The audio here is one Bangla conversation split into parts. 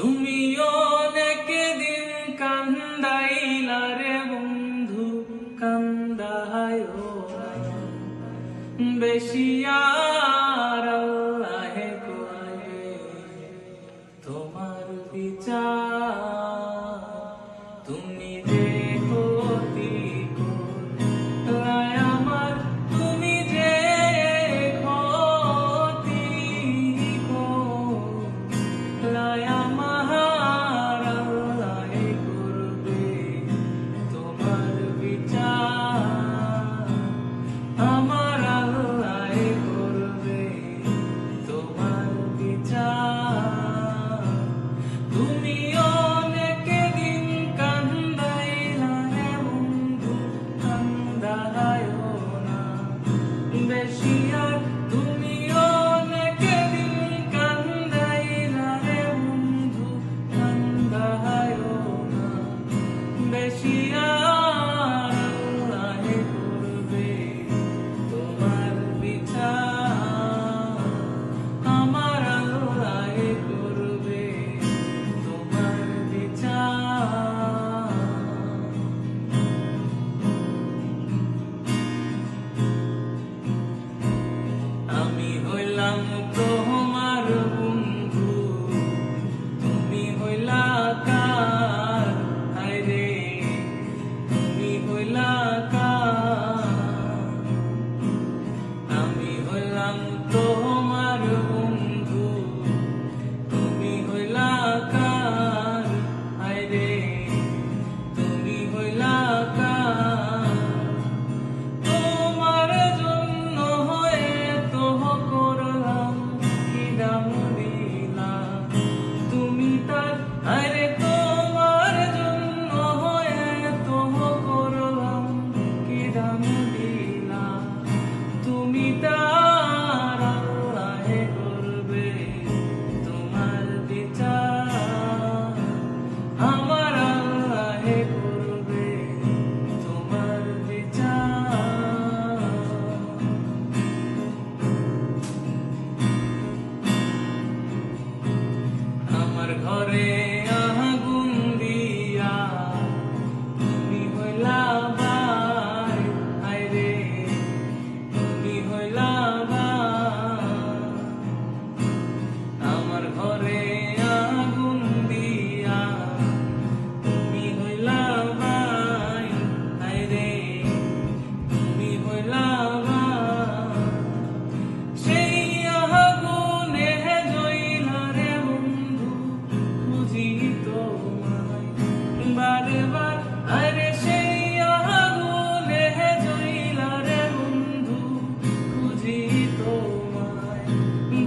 তুমি অনেক দিন কান্দাইলা রে বন্ধু কান্দায় বেশিয়া তোমার বিচার বেশি আর তুমিও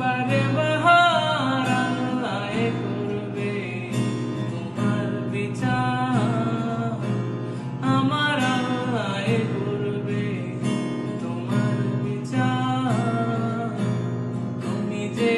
একবারে বাহার আল্লাহ করবে তোমার বিচার। আমার আল্লাহ করবে তোমার বিচার। তুমি যে